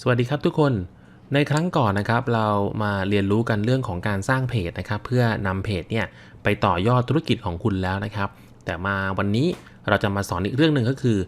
สวัสดีครับทุกคนในครั้งก่อนนะครับเรามาเรียนรู้กันเรื่องของการสร้างเพจนะครับ เพื่อนำเพจเนี่ยไปต่อยอดธุรกิจของคุณแล้วนะครับ แต่มาวันนี้เราจะมาสอนอีกเรื่องหนึ่งก็คือ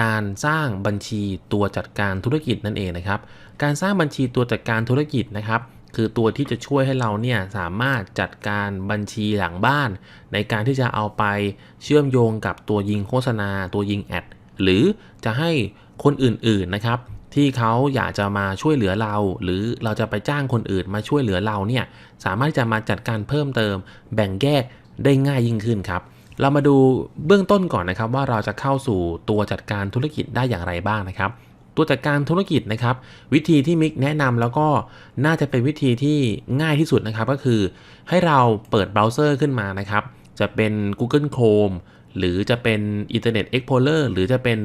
การสร้างบัญชีตัวจัดการธุรกิจนั่นเองนะครับ การสร้างบัญชีตัวจัดการธุรกิจนะครับ คือตัวที่จะช่วยให้เราเนี่ยสามารถจัดการบัญชีหลังบ้าน ในการที่จะเอาไปเชื่อมโยงกับตัวยิงโฆษณา ตัวยิงแอดหรือจะให้คนอื่นๆนะครับ ที่เขาอยากจะมาช่วยเหลือเรา หรือเราจะไปจ้างคนอื่นมาช่วยเหลือเราเนี่ยสามารถจะมาจัดการเพิ่มเติม แบ่งแยกได้ง่ายยิ่งขึ้นครับ เรามาดูเบื้องต้นก่อนนะครับ ว่าเราจะเข้าสู่ตัวจัดการธุรกิจได้อย่างไรบ้างนะครับ ตัวจัดการธุรกิจนะครับ วิธีที่มิกแนะนำแล้วก็น่าจะเป็นวิธีที่ง่ายที่สุดนะครับ ก็คือ ให้เราเปิดเบราว์เซอร์ขึ้นมานะครับ จะเป็น Google Chrome หรือจะเป็น Internet Explorer หรือจะเป็น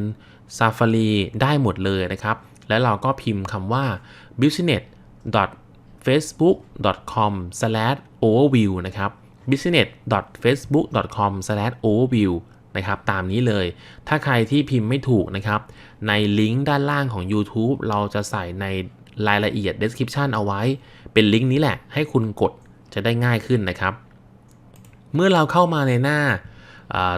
Safari ได้หมดเลยนะครับ แล้วเราก็พิมพ์คำว่า business facebook.com/overview นะครับ business.facebook.com/overview นะครับตามนี้เลย ถ้าใครที่พิมพ์ไม่ถูกนะครับ ในลิงก์ด้านล่างของ YouTube เราจะใส่ในรายละเอียด description เอาไว้ เป็นลิงก์นี้แหละ ให้คุณกดจะได้ง่ายขึ้นนะครับ เมื่อเราเข้ามาในหน้า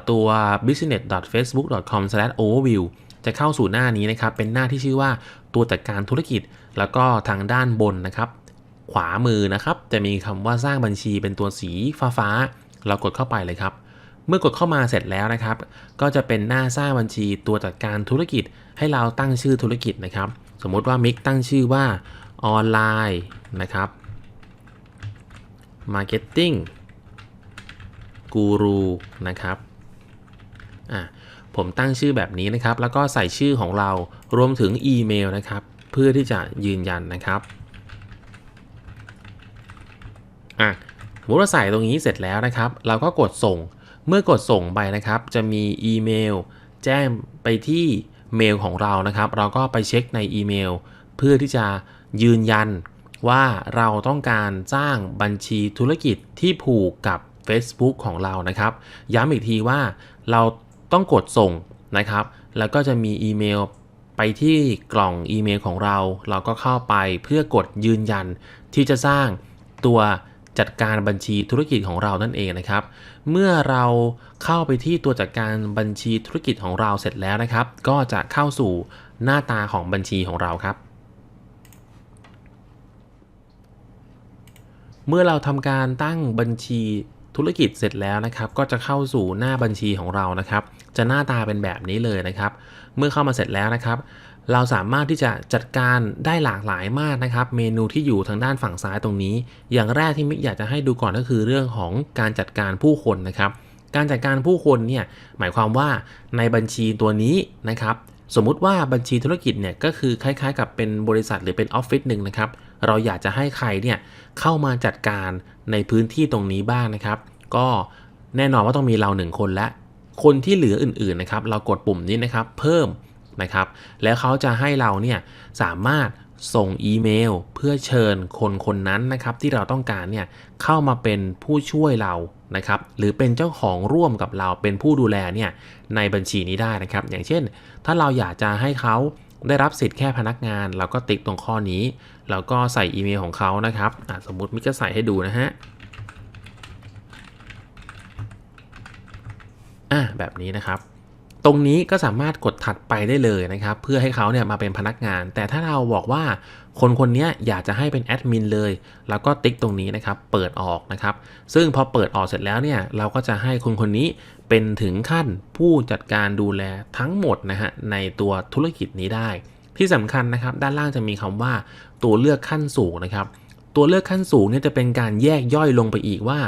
ตัว business.facebook.com/overview จะเข้าสู่หน้านี้นะครับ เป็นหน้าที่ชื่อว่าตัวจัดการธุรกิจ แล้วก็ทางด้านบนนะครับ ขวามือนะครับ จะมีคำว่าสร้างบัญชีเป็นตัวสีฟ้าฟ้าๆเรากดเข้าไปเลยครับ เมื่อกดเข้ามาเสร็จแล้วนะครับ ก็จะเป็นหน้าสร้างบัญชีตัวจัดการธุรกิจ ให้เราตั้งชื่อธุรกิจนะครับ สมมติว่ามิกตั้งชื่อว่าออนไลน์นะครับ Marketing กูรูนะครับอะ ผมตั้งชื่อแบบนี้นะครับ แล้วก็ใส่ชื่อของเรารวมถึงอีเมลนะครับ เพื่อที่จะยืนยันนะครับอะสมมติว่าใส่ตรงนี้เสร็จแล้วนะครับ เราก็กดส่ง เมื่อกดส่งไปนะครับ จะมีอีเมล แจ้งไปที่เมลของเรานะครับ เราก็ไปเช็คในอีเมล เพื่อที่จะยืนยันว่าเราต้องการสร้างบัญชีธุรกิจที่ผูกกับ Facebook ของเรานะครับ ย้ำอีกทีว่าเรา ต้องกดส่งนะครับ แล้วก็จะมีอีเมลไปที่กล่องอีเมลของเรา เราก็เข้าไปเพื่อกดยืนยันที่จะสร้างตัวจัดการบัญชีธุรกิจของเรานั่นเองนะครับ เมื่อเราเข้าไปที่ตัวจัดการบัญชีธุรกิจของเราเสร็จแล้วนะครับ ก็จะเข้าสู่หน้าตาของบัญชีของเราครับ เมื่อเราทำการตั้งบัญชี ธุรกิจเสร็จแล้วนะครับ ก็จะเข้าสู่หน้าบัญชีของเรานะครับ จะหน้าตาเป็นแบบนี้เลยนะครับ เมื่อเข้ามาเสร็จแล้วนะครับ เราสามารถที่จะจัดการได้หลากหลายมากนะครับ เมนูที่อยู่ทางด้านฝั่งซ้ายตรงนี้ อย่างแรกที่มิกอยากจะให้ดูก่อนก็คือเรื่องของการจัดการผู้คนนะครับ การจัดการผู้คนเนี่ยหมายความว่าในบัญชีตัวนี้นะครับ สมมุติว่าบัญชีธุรกิจเนี่ยก็คือคล้ายๆ กับเป็นบริษัทหรือเป็นออฟฟิศหนึ่งนะครับ เราอยากจะให้ใครเนี่ยเข้ามาจัดการ ในพื้นที่ตรงนี้บ้างนะครับ ก็แน่นอนว่าต้องมีเราหนึ่งคนและ คนที่เหลืออื่นๆนะครับ เรากดปุ่มนี้นะครับ เพิ่มนะครับ แล้วเขาจะให้เราเนี่ยสามารถส่งอีเมล เพื่อเชิญคนคนนั้นนะครับ ที่เราต้องการเนี่ยเข้ามาเป็นผู้ช่วยเรานะครับ หรือเป็นเจ้าของร่วมกับเราเป็นผู้ดูแลเนี่ยในบัญชีนี้ได้นะครับ อย่างเช่น ถ้าเราอยากจะให้เขาได้รับสิทธิ์แค่พนักงาน เราก็ติ๊กตรงข้อนี้ แล้วก็ใส่อีเมลของเขานะครับสมมติมิกจะใส่ให้ดูนะฮะอะแบบนี้นะครับ ตรงนี้ก็สามารถกดถัดไปได้เลยนะครับ เพื่อให้เขาเนี่ยมาเป็นพนักงาน แต่ถ้าเราบอกว่าคนคนนี้อยากจะให้เป็นแอดมินเลยแล้วก็ติ๊กตรงนี้นะครับ เปิดออกนะครับ ซึ่งพอเปิดออกเสร็จแล้วเนี่ย เราก็จะให้คนคนนี้เป็นถึงขั้นผู้จัดการดูแลทั้งหมดนะฮะในตัวธุรกิจนี้ได้ ที่สำคัญนะครับ ด้านล่างจะมีคำว่าตัวเลือกขั้นสูงนะครับ ตัวเลือกขั้นสูงเนี่ยจะเป็นการแยกย่อยลงไปอีกว่า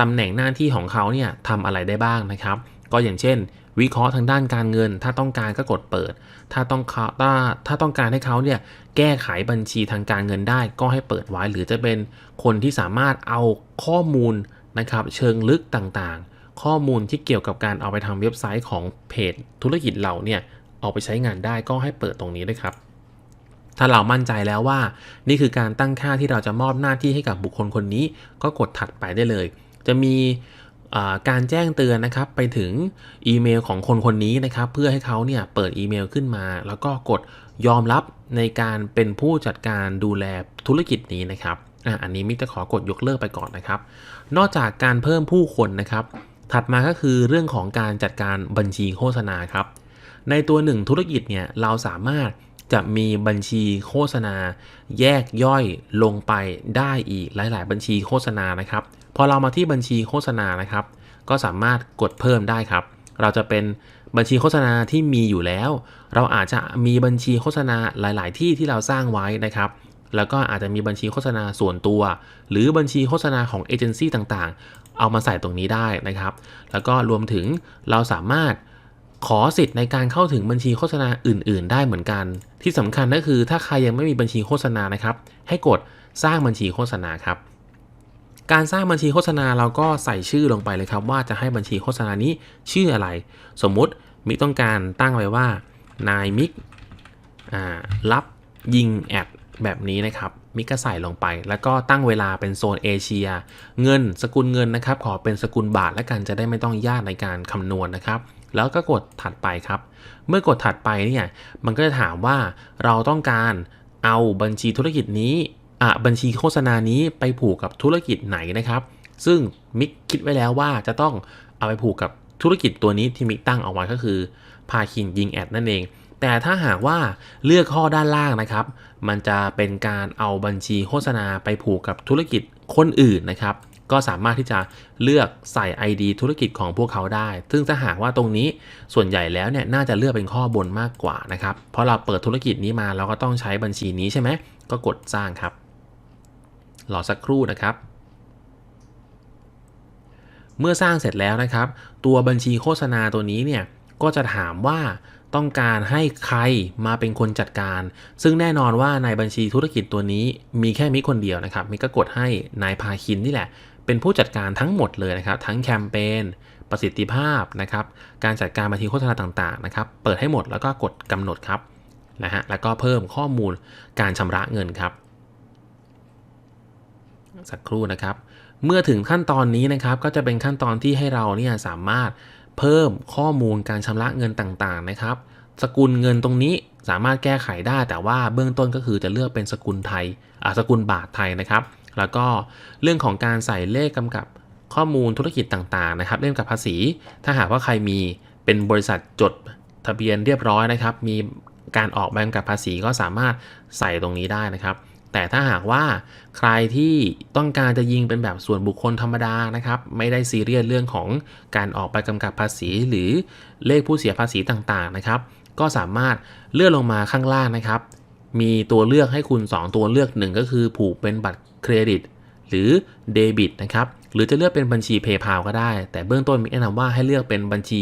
ตำแหน่งหน้าที่ของเขาเนี่ยทำอะไรได้บ้างนะครับ ก็อย่างเช่น วิเคราะห์ทางด้านการเงิน ถ้าต้องการก็กดเปิด ถ้าต้องถ้าถ้าต้องการให้เขาเนี่ยแก้ไขบัญชีทางการเงินได้ ก็ให้เปิดไว้ หรือจะเป็นคนที่สามารถเอาข้อมูลนะครับ เชิงลึกต่างๆ ข้อมูลที่เกี่ยวกับการเอาไปทำเว็บไซต์ของเพจธุรกิจเราเนี่ย เอาไปใช้งานได้ก็ให้เปิดตรงนี้ด้วยครับ ถ้าเรามั่นใจแล้วว่า นี่คือการตั้งค่าที่เราจะมอบหน้าที่ให้กับบุคคลคนนี้ ก็กดถัดไปได้เลย จะมีการแจ้งเตือนนะครับไปถึงอีเมลของคนคนนี้นะครับ เพื่อให้เขาเนี่ยเปิดอีเมลขึ้นมา แล้วก็กดยอมรับในการเป็นผู้จัดการดูแลธุรกิจนี้นะครับอะอันนี้มิจะขอกดยกเลิกไปก่อนนะครับ นอกจากการเพิ่มผู้คนนะครับ ถัดมาก็คือเรื่องของการจัดการบัญชีโฆษณาครับ ในตัวหนึ่งธุรกิจเนี่ยเราสามารถจะมีบัญชีโฆษณา แยกย่อยลงไปได้อีกหลาย ๆ บัญชีโฆษณานะครับ พอเรามาที่บัญชีโฆษณานะครับ ก็สามารถกดเพิ่มได้ครับ เราจะเป็นบัญชีโฆษณาที่มีอยู่แล้ว เราอาจจะมีบัญชีโฆษณาหลาย ๆ ที่ที่เราสร้างไว้นะครับ แล้วก็อาจจะมีบัญชีโฆษณาส่วนตัว หรือบัญชีโฆษณาของเอเจนซี่ต่าง ๆ เอามาใส่ตรงนี้ได้นะครับ แล้วก็รวมถึงเราสามารถ ขอสิทธิ์ในการเข้าถึงบัญชีโฆษณาอื่น ๆ ได้เหมือนกัน ที่สำคัญก็คือถ้าใครยังไม่มีบัญชีโฆษณานะครับ ให้กดสร้างบัญชีโฆษณาครับ การสร้างบัญชีโฆษณาเราก็ใส่ชื่อลงไปเลยครับ ว่าจะให้บัญชีโฆษณานี้ชื่ออะไร สมมุติมิกต้องการตั้งไว้ว่านายมิกรับยิงแอดแบบนี้นะครับมิกก็ใส่ลงไป แล้วก็ตั้งเวลาเป็นโซนเอเชีย เงินสกุลเงินนะครับ ขอเป็นสกุลบาทแล้วกันจะได้ไม่ต้องยากในการคำนวณนะครับ แล้วก็กดถัดไปครับ เมื่อกดถัดไปเนี่ยมันก็จะถามว่าเราต้องการเอาบัญชีธุรกิจนี้อะบัญชีโฆษณานี้ไปผูกกับธุรกิจไหนนะครับ ซึ่งมิกคิดไว้แล้วว่าจะต้องเอาไปผูกกับธุรกิจตัวนี้ที่มิกตั้งเอาไว้ก็คือพาคินยิงแอดนั่นเอง แต่ถ้าหากว่าเลือกข้อด้านล่างนะครับ มันจะเป็นการเอาบัญชีโฆษณาไปผูกกับธุรกิจคนอื่นนะครับ ก็สามารถที่จะเลือกใส่ ID ธุรกิจของพวกเขาได้ ซึ่งถ้าหากว่าตรงนี้ส่วนใหญ่แล้วเนี่ยน่าจะเลือกเป็นข้อบนมากกว่านะครับ เพราะเราเปิดธุรกิจนี้มาเราก็ต้องใช้บัญชีนี้ใช่ไหม ก็กดสร้างครับ รอสักครู่นะครับ เมื่อสร้างเสร็จแล้วนะครับ ตัวบัญชีโฆษณาตัวนี้เนี่ยก็จะถามว่าต้องการให้ใครมาเป็นคนจัดการ ซึ่งแน่นอนว่าในบัญชีธุรกิจตัวนี้มีแค่มิกคนเดียวนะครับมิกก็กดให้นายพาคินนี่แหละ เป็นผู้จัดการทั้งหมดเลยนะครับ ทั้งแคมเปญประสิทธิภาพนะครับ การจัดการบัญชีโฆษณาต่างๆนะครับ เปิดให้หมดแล้วก็กดกำหนดครับนะฮะแล้วก็เพิ่มข้อมูลการชำระเงินครับ สักครู่นะครับ เมื่อถึงขั้นตอนนี้นะครับ ก็จะเป็นขั้นตอนที่ให้เราเนี่ยสามารถเพิ่มข้อมูลการชำระเงินต่างๆนะครับ สกุลเงินตรงนี้สามารถแก้ไขได้ แต่ว่าเบื้องต้นก็คือจะเลือกเป็นสกุลไทยอ่าสกุลบาทไทยนะครับ แล้วก็เรื่องของการใส่เลขกำกับข้อมูลธุรกิจต่างๆนะครับ เรื่องกับภาษี ถ้าหากว่าใครมีเป็นบริษัทจดทะเบียนเรียบร้อยนะครับ มีการออกใบกำกับภาษีก็สามารถใส่ตรงนี้ได้นะครับ แต่ถ้าหากว่าใครที่ต้องการจะยิงเป็นแบบส่วนบุคคลธรรมดานะครับ ไม่ได้ซีเรียสเรื่องของการออกใบกำกับภาษีหรือเลขผู้เสียภาษีต่างๆนะครับ ก็สามารถเลื่อนลงมาข้างล่างนะครับ มีตัวเลือกให้คุณ 2 ตัวเลือกหนึ่งก็คือผูกเป็นบัตร เครดิตหรือเดบิตนะครับ หรือจะเลือกเป็นบัญชี PayPal ก็ได้ แต่เบื้องต้นมิกแนะนำว่าให้เลือกเป็นบัญชี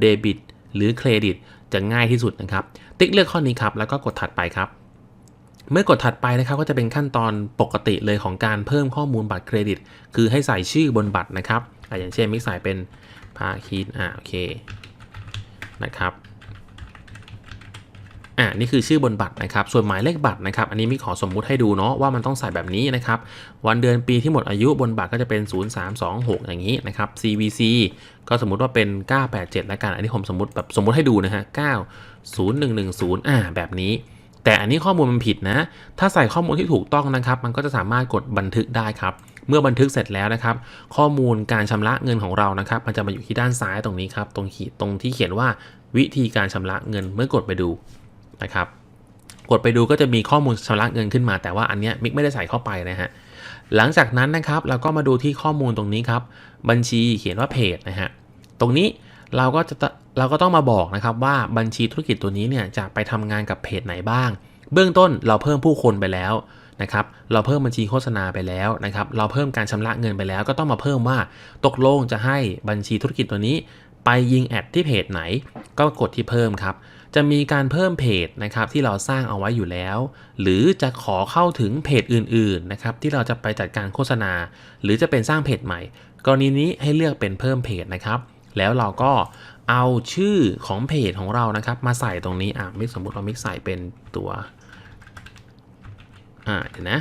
เดบิตหรือเครดิตจะง่ายที่สุดนะครับ ติ๊กเลือกข้อนี้ครับ แล้วก็กดถัดไปครับ เมื่อกดถัดไปนะครับก็จะเป็นขั้นตอนปกติเลยของการเพิ่มข้อมูลบัตรเครดิต คือให้ใส่ชื่อบนบัตรนะครับออย่างเช่นมิกใส่เป็นพาคินอ่าโอเคนะครับ อ่านี่คือชื่อบนบัตรนะครับ ส่วนหมายเลขบัตรนะครับ อันนี้มิขอสมมุติให้ดูเนาะว่ามันต้องใส่แบบนี้นะครับ วันเดือนปีที่หมดอายุบนบัตรก็จะเป็น 0326 อย่างนี้นะครับ CVC ก็สมมุติว่าเป็น 987 แล้วกัน อันนี้ผมสมมติแบบสมมติให้ดูนะฮะ 90110 อ่า แบบนี้ แต่อันนี้ข้อมูลมันผิดนะ ถ้าใส่ข้อมูลที่ถูกต้องนะครับ มันก็จะสามารถกดบันทึกได้ครับเมื่อบันทึกเสร็จแล้วนะครับ ข้อมูลการชำระเงินของเรานะครับ มันจะมาอยู่ที่ด้านซ้ายตรงนี้ครับ ตรงขีดตรงที่เขียนว่าวิธีการชำระเงินเมื่อกดไปดู นะครับ กดไปดูก็จะมีข้อมูลชำระเงินขึ้นมา แต่ว่าอันเนี้ยมิกไม่ได้ใส่เข้าไปนะฮะ หลังจากนั้นนะครับเราก็มาดูที่ข้อมูลตรงนี้ครับ บัญชีเขียนว่าเพจนะฮะ ตรงนี้เราก็จะเราก็ต้องมาบอกนะครับว่าบัญชีธุรกิจตัวนี้เนี่ยจะไปทำงานกับเพจไหนบ้าง เบื้องต้นเราเพิ่มผู้คนไปแล้วนะครับ เราเพิ่มบัญชีโฆษณาไปแล้วนะครับ เราเพิ่มการชำระเงินไปแล้ว ก็ต้องมาเพิ่มว่าตกลงจะให้บัญชีธุรกิจตัวนี้ ไปยิงแอดที่เพจไหน ก็กดที่เพิ่มครับ จะมีการเพิ่มเพจนะครับที่เราสร้างเอาไว้อยู่แล้ว หรือจะขอเข้าถึงเพจอื่นๆนะครับที่เราจะไปจัดการโฆษณา หรือจะเป็นสร้างเพจใหม่ กรณีนี้ให้เลือกเป็นเพิ่มเพจนะครับ แล้วเราก็เอาชื่อของเพจของเรานะครับ มาใส่ตรงนี้อะมิกสมมติเรามิกใส่เป็นตัวอ่าเดี๋ยวนะ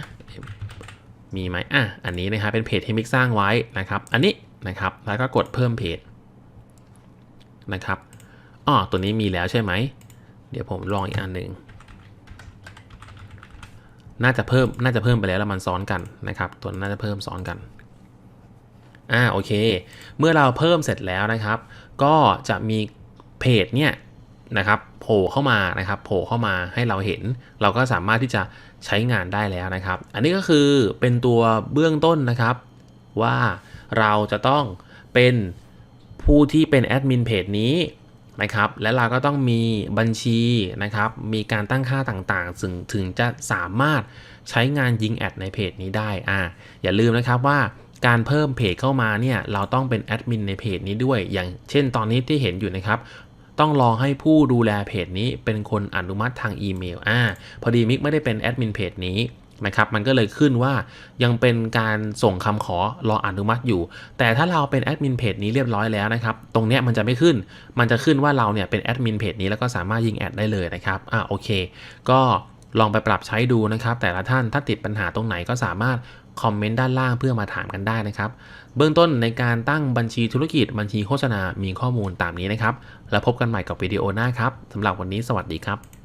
มีไหมอะอันนี้นะครับเป็นเพจที่มิกสร้างไว้นะครับ อันนี้นะครับแล้วก็กดเพิ่มเพจนะครับ อ๋อตัวนี้มีแล้วใช่ไหม เดี๋ยวผมลองอีกอันหนึ่งน่าจะเพิ่ม น่าจะเพิ่มไปแล้วแล้วมันซ้อนกันนะครับ ตัวน่าจะเพิ่มซ้อนกัน อ่า โอเค เมื่อเราเพิ่มเสร็จแล้วนะครับ ก็จะมีเพจเนี่ยนะครับโผล่เข้ามานะครับโผล่เข้ามาให้เราเห็น เราก็สามารถที่จะใช้งานได้แล้วนะครับ อันนี้ก็คือเป็นตัวเบื้องต้นนะครับ ว่าเราจะต้องเป็นผู้ที่เป็นแอดมินเพจนี้ นะครับและเราก็ต้องมีบัญชีนะครับมีการตั้งค่าต่างๆ ถึงถึงจะสามารถใช้งานยิงแอดในเพจนี้ได้อ่าอย่าลืมนะครับว่าการเพิ่มเพจเข้ามาเนี่ยเราต้องเป็นแอดมินในเพจนี้ด้วย อย่างเช่นตอนนี้ที่เห็นอยู่นะครับต้องรอให้ผู้ดูแลเพจนี้เป็นคนอนุมัติทางอีเมลอ่าพอดีมิกไม่ได้เป็นแอดมินเพจนี้ นะครับ มันก็เลยขึ้นว่ายังเป็นการส่งคำขอรออนุมัติอยู่ แต่ถ้าเราเป็นแอดมินเพจนี้เรียบร้อยแล้วนะครับ ตรงเนี้ยมันจะไม่ขึ้น มันจะขึ้นว่าเราเนี่ยเป็นแอดมินเพจนี้แล้วก็สามารถยิงแอดได้เลยนะครับ อ่าโอเค ก็ลองไปปรับใช้ดูนะครับ แต่ละท่านถ้าติดปัญหาตรงไหนก็สามารถคอมเมนต์ด้านล่างเพื่อมาถามกันได้นะครับ เบื้องต้นในการตั้งบัญชีธุรกิจบัญชีโฆษณามีข้อมูลตามนี้นะครับ แล้วพบกันใหม่กับวิดีโอหน้าครับสำหรับวันนี้สวัสดีครับ